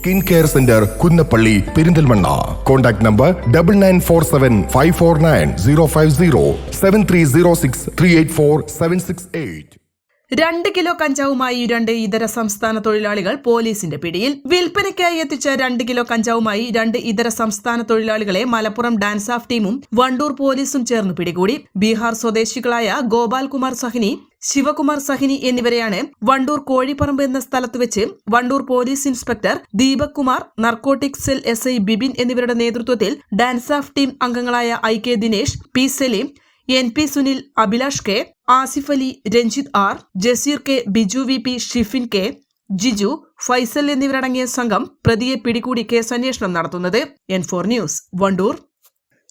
Skin care centre Kunnappally Perinthalmanna. Contact number double nine four seven five four nine zero five zero seven three zero six three eight four seven six eight രണ്ട് kilo കഞ്ചാവുമായി രണ്ട് ഇതര സംസ്ഥാന തൊഴിലാളികൾ പോലീസിന്റെ പിടിയിൽ. വിൽപ്പനയ്ക്കായി എത്തിച്ച രണ്ട് കിലോ കഞ്ചാവുമായി രണ്ട് ഇതര സംസ്ഥാന തൊഴിലാളികളെ മലപ്പുറം ഡാൻസ് ഓഫ് ടീമും വണ്ടൂർ പോലീസും ചേർന്ന് പിടികൂടി. ബീഹാർ സ്വദേശികളായ ഗോപാൽകുമാർ സഹിനി ശിവകുമാർ സഹിനി എന്നിവരെയാണ് വണ്ടൂർ കോഴിപ്പറമ്പ് എന്ന സ്ഥലത്ത് വെച്ച് Wandoor police inspector Deepak Kumar narcotic cell S I Bibin എന്നിവരുടെ നേതൃത്വത്തിൽ ഡാൻസ് ഓഫ് ടീം അംഗങ്ങളായ I K Dinesh P Saleem N P Sunil Abhilash K Asif Ali Ranjith R Jaseer K Biju V P Shifin K Jiju Faisal എന്നിവരടങ്ങിയ സംഘം പ്രതിയെ പിടികൂടി കേസന്വേഷണം നടത്തുന്നത്. N four news Wandoor.